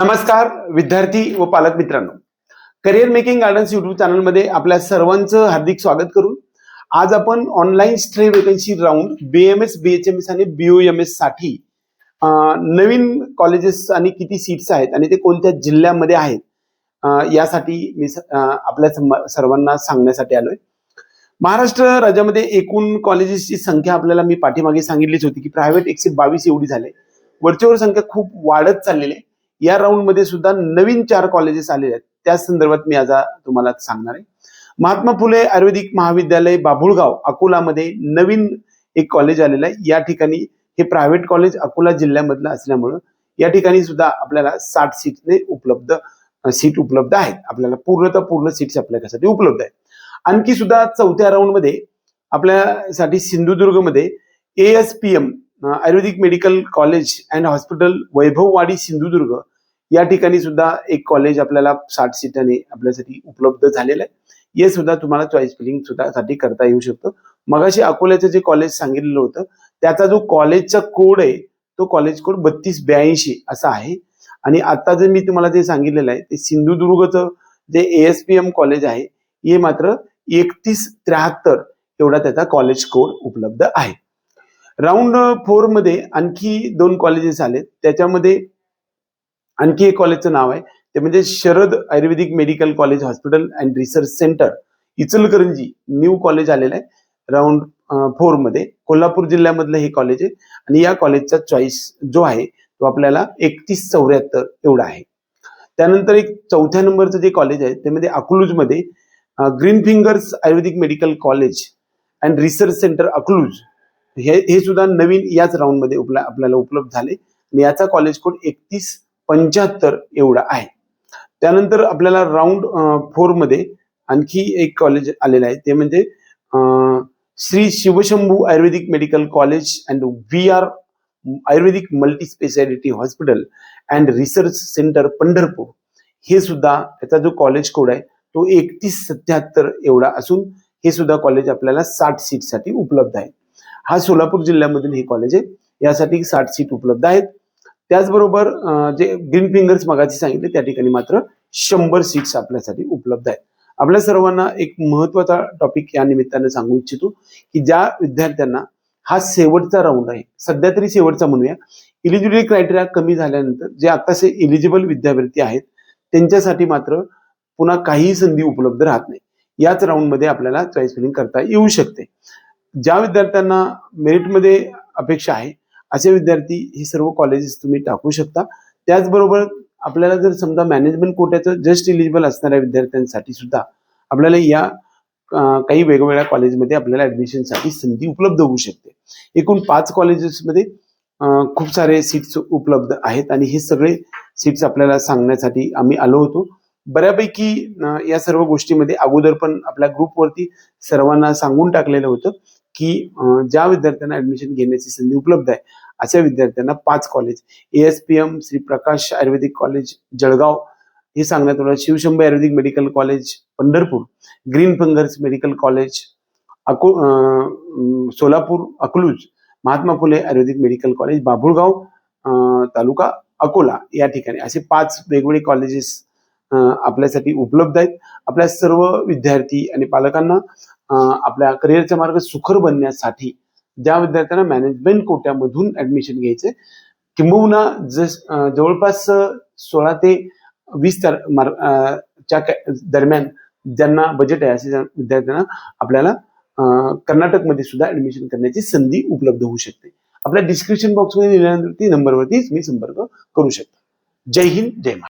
नमस्कार विद्यार्थी व पालक मित्रांनो. करिअर मेकिंग गार्डन्स युट्यूब चॅनलमध्ये आपल्या सर्वांचं हार्दिक स्वागत करून आज आपण online stray vacancy round BMS BHMS आणि बीओएमएससाठी नवीन कॉलेजेस आणि किती सीट्स आहेत आणि ते कोणत्या जिल्ह्यामध्ये आहेत यासाठी मी आपल्या सर्वांना सांगण्यासाठी आलोय. महाराष्ट्र राज्यामध्ये एकूण कॉलेजेसची संख्या आपल्याला मी पाठीमागे सांगितलीच होती की प्रायव्हेट एकशे बावीस एवढी झाले. वरचेवर संख्या खूप वाढत चाललेली आहे. या राऊंडमध्ये सुद्धा नवीन चार कॉलेजेस आलेले आहेत. त्या संदर्भात मी आज तुम्हाला सांगणार आहे. महात्मा फुले आयुर्वेदिक महाविद्यालय बाभुळगाव अकोलामध्ये नवीन एक कॉलेज आलेलं आहे. या ठिकाणी हे प्रायव्हेट कॉलेज अकोला जिल्ह्यामधलं असल्यामुळं या ठिकाणी सुद्धा आपल्याला साठ सीटने उपलब्ध सीट उपलब्ध आहेत. आपल्याला पूर्णतः पूर्ण सीट्स आपल्यासाठी उपलब्ध आहेत. आणखी सुद्धा चौथ्या राऊंडमध्ये आपल्यासाठी सिंधुदुर्गमध्ये ASPM Ayurvedic medical college and hospital Vaibhavwadi Sindhudurg या ठिकाणी सुद्धा एक कॉलेज आपल्याला साठ सीटाने आपल्यासाठी उपलब्ध झालेलं आहे. हे सुद्धा तुम्हाला चॉईस फिलिंग सुद्धा साठी करता येऊ शकतं. मगाशी अकोल्याचं जे कॉलेज सांगितलेलं होतं त्याचा जो कॉलेजचा कोड आहे तो कॉलेज कोड बत्तीस ब्याऐंशी असा आहे. आणि आता जे मी तुम्हाला जे सांगितलेलं आहे ते सिंधुदुर्गचं जे एएसपीएम कॉलेज आहे हे मात्र एकतीस त्र्याहत्तर एवढा त्याचा कॉलेज कोड उपलब्ध आहे. राऊंड फोरमध्ये आणखी दोन कॉलेजेस आले त्याच्यामध्ये आणखी एक कॉलेजचं नाव आहे. ते म्हणजे Sharad Ayurvedic medical college hospital and research centre Ichalkaranji new college आलेलं आहे. राऊंड फोरमध्ये कोल्हापूर जिल्ह्यामधलं हे कॉलेज आहे. आणि या कॉलेजचा चॉईस जो आहे तो आपल्याला एकतीस चौऱ्याहत्तर एवढा आहे. त्यानंतर एक चौथ्या नंबरचं जे कॉलेज आहे ते म्हणजे अकलूजमध्ये green fingers Ayurvedic medical college and research centre Akluj. हे हे सुद्धा नवीन याच राऊंडमध्ये उपला आपल्याला उपलब्ध झाले. आणि याचा कॉलेज कोड एकतीस पंच्याहत्तर एवढा आहे. त्यानंतर आपल्याला राऊंड फोरमध्ये आणखी एक कॉलेज आलेलं आहे. ते म्हणजे Shri Shivshambhu Ayurvedic medical college and V R Ayurvedic multi speciality hospital and research centre Pandharpur. हे सुद्धा त्याचा जो कॉलेज कोड आहे तो एकतीस सत्याहत्तर एवढा असून हे सुद्धा कॉलेज आपल्याला साठ सीटसाठी उपलब्ध आहे. हा सोलापूर जिल्ह्यामधील हे कॉलेज आहे. यासाठी साठ सीट उपलब्ध आहेत. त्याचबरोबर जे ग्रीन फिंगर्स मगाची सांगितले त्या ठिकाणी मात्र शंभर सीट्स आपल्यासाठी उपलब्ध आहेत. आपल्या सर्वांना एक महत्त्वाचा टॉपिक या निमित्तानं सांगू इच्छितो की ज्या विद्यार्थ्यांना हा शेवटचा राऊंड आहे सध्या तरी शेवटचा म्हणूया इलिजिबिलिटी क्रायटेरिया कमी झाल्यानंतर जे आताचे इलिजिबल विद्यार्थी आहेत त्यांच्यासाठी मात्र पुन्हा काहीही संधी उपलब्ध राहत नाही. याच राऊंडमध्ये आपल्याला चॉईस फिलिंग करता येऊ शकते. ज्या विद्यार्थ्यांना मेरिटमध्ये अपेक्षा आहे असे विद्यार्थी हे सर्व कॉलेजेस तुम्ही टाकू शकता. त्याचबरोबर आपल्याला जर समजा मॅनेजमेंट कोट्याचं जस्ट इलिजिबल असणाऱ्या विद्यार्थ्यांसाठी सुद्धा आपल्याला या काही वेगवेगळ्या कॉलेजमध्ये आपल्याला ऍडमिशनसाठी संधी उपलब्ध होऊ शकते. एकूण पाच कॉलेजेसमध्ये खूप सारे सीट्स उपलब्ध आहेत आणि हे सगळे सीट्स आपल्याला सांगण्यासाठी आम्ही आलो होतो. बऱ्यापैकी या सर्व गोष्टीमध्ये अगोदर पण आपल्या ग्रुपवरती सर्वांना सांगून टाकलेलं होतं. की ज्या विद्यार्थ्यांना ऍडमिशन घेण्याची संधी उपलब्ध आहे अशा विद्यार्थ्यांना पाच college ASPM Shri Prakash Ayurvedic college Jalgaon हे सांगण्यात आलं Shivshambhu Ayurvedic medical college Pandharpur. Green fingers medical college अको अं, Solapur Akluj. Mahatma Phule Ayurvedic medical college Babhulgaon taluka Akola. या ठिकाणी असे पाच वेगवेगळे कॉलेजेस आपल्यासाठी उपलब्ध आहेत. आपल्या सर्व विद्यार्थी आणि पालकांना आपल्या करिअरचा मार्ग सुखर बनण्यासाठी ज्या विद्यार्थ्यांना मॅनेजमेंट कोट्यामधून ऍडमिशन घ्यायचे किंबहुना जस जवळपास सोळा ते वीस तार च्या दरम्यान ज्यांना बजेट आहे असे विद्यार्थ्यांना आपल्याला कर्नाटकमध्ये सुद्धा ऍडमिशन करण्याची संधी उपलब्ध होऊ शकते. आपल्या डिस्क्रिप्शन बॉक्समध्ये दिल्यानंतर ती नंबरवरती मी संपर्क करू शकता. जय हिंद जय महाराष्ट्र.